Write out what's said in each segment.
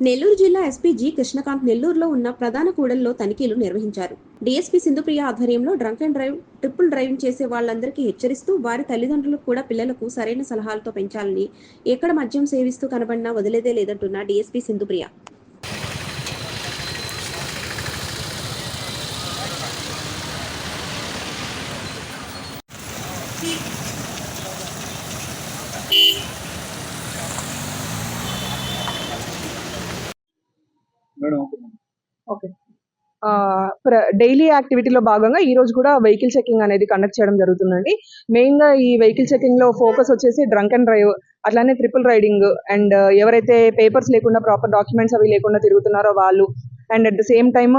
నెల్లూరు జిల్లా SP G Krishnakanth నెల్లూరులో ఉన్న ప్రధాన కూడల్లో తనిఖీలు నిర్వహించారు. డీఎస్పీ సింధుప్రియ ఆధ్వర్యంలో drunk and drive triple driving చేసే వాళ్ళందరికీ హెచ్చరిస్తూ వారి తల్లిదండ్రులకు కూడా పిల్లలకు సరైన సలహాలతో పెంచాలని ఎక్కడ మద్యం సేవిస్తూ కనబడినా వదిలేదే లేదంటున్న DSP Sindhupriya madam okay. Daily యాక్టివిటీలో భాగంగా ఈ రోజు కూడా వెహికల్ చెకింగ్ అనేది కండక్ట్ చేయడం జరుగుతుందండి. మెయిన్గా ఈ వెహికల్ చెకింగ్లో ఫోకస్ వచ్చేసి డ్రంక్ అండ్ డ్రైవ్ అట్లానే ట్రిపుల్ రైడింగ్ అండ్ ఎవరైతే పేపర్స్ లేకుండా ప్రాపర్ డాక్యుమెంట్స్ అవి లేకుండా తిరుగుతున్నారో వాళ్ళు and at the same time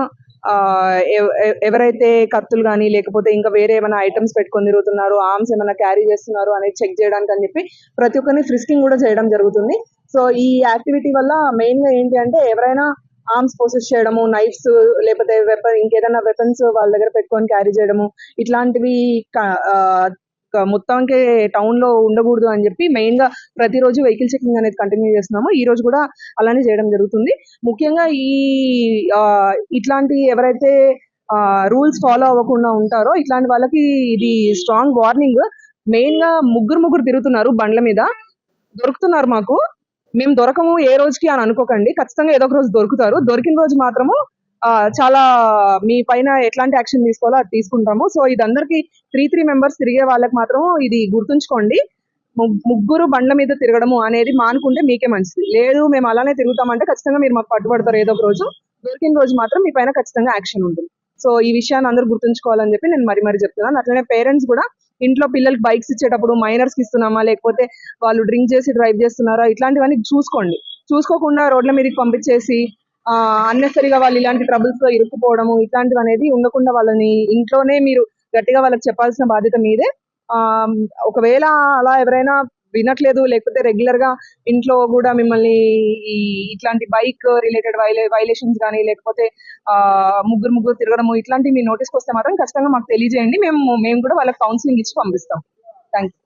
ఎవరైతే కత్తులు కానీ లేకపోతే ఇంకా వేరే ఏమైనా ఐటమ్స్ పెట్టుకొని తిరుగుతున్నారో ఆర్మ్స్ ఏమైనా క్యారీ చేస్తున్నారు అనేది చెక్ చేయడానికి అని చెప్పి ప్రతి ఒక్కరిని ఫ్రిస్కింగ్ కూడా చేయడం జరుగుతుంది. సో ఈ యాక్టివిటీ వల్ల మెయిన్గా ఏంటి అంటే ఎవరైనా ఆర్మ్స్ పోసెస్ చేయడము నైఫ్స్ లేకపోతే వెపన్ ఇంకేదైనా వెపన్స్ వాళ్ళ దగ్గర పెట్టుకొని క్యారీ చేయడము ఇట్లాంటివి మొత్తానికి టౌన్లో ఉండకూడదు అని చెప్పి మెయిన్గా ప్రతిరోజు వెహికల్ చెకింగ్ అనేది కంటిన్యూ చేస్తున్నాము. ఈ రోజు కూడా అలానే చేయడం జరుగుతుంది. ముఖ్యంగా ఈ ఇట్లాంటి ఎవరైతే రూల్స్ ఫాలో అవ్వకుండా ఉంటారో ఇట్లాంటి వాళ్ళకి ఇది స్ట్రాంగ్ వార్నింగ్ మెయిన్గా ముగ్గురు ముగ్గురు తిరుగుతున్నారు బండ్ల మీద. దొరుకుతున్నారు మాకు. మేము దొరకము ఏ రోజుకి అని అనుకోకండి. ఖచ్చితంగా ఏదో ఒక రోజు దొరుకుతారు. దొరికిన రోజు మాత్రము చాలా మీ పైన ఎట్లాంటి యాక్షన్ తీసుకోవాలో అది తీసుకుంటాము. సో ఇది అందరికి త్రీ త్రీ మెంబర్స్ తిరిగే వాళ్ళకి మాత్రం ఇది గుర్తుంచుకోండి. ముగ్గురు బండ్ల మీద తిరగడము అనేది మానుకుంటే మీకే మంచిది. లేదు మేము అలానే తిరుగుతామంటే ఖచ్చితంగా మీరు మాకు పట్టుబడతారు ఏదో ఒక రోజు. దొరికిన రోజు మాత్రం మీ పైన ఖచ్చితంగా యాక్షన్ ఉంటుంది. సో ఈ విషయాన్ని అందరూ గుర్తుంచుకోవాలని చెప్పి నేను మరి మరి చెప్తున్నాను. అట్లనే పేరెంట్స్ కూడా ఇంట్లో పిల్లలకి బైక్స్ ఇచ్చేటప్పుడు మైనర్స్కి ఇస్తున్నామా? లేకపోతే వాళ్ళు డ్రింక్ చేసి డ్రైవ్ చేస్తున్నారా? ఇట్లాంటివన్నీ చూసుకోండి. చూసుకోకుండా రోడ్ల మీదకి పంపించేసి అన్నెసరిగా వాళ్ళు ఇలాంటి ట్రబుల్స్లో ఇరుక్కుపోవడము ఇట్లాంటివి అనేది ఉండకుండా వాళ్ళని ఇంట్లోనే మీరు గట్టిగా వాళ్ళకి చెప్పాల్సిన బాధ్యత మీదే. ఆ ఒకవేళ అలా ఎవరైనా వినట్లేదు. లేకపోతే రెగ్యులర్గా ఇంట్లో కూడా మిమ్మల్ని ఈ ఇట్లాంటి బైక్ రిలేటెడ్ వైలే వైలేషన్స్ కానీ లేకపోతే ముగ్గురు ముగ్గురు తిరగడము ఇట్లాంటివి మీ నోటీస్కి వస్తే మాత్రం ఖచ్చితంగా మాకు తెలియజేయండి. మేము మేము కూడా వాళ్ళకి కౌన్సిలింగ్ ఇచ్చి పంపిస్తాం. Thank you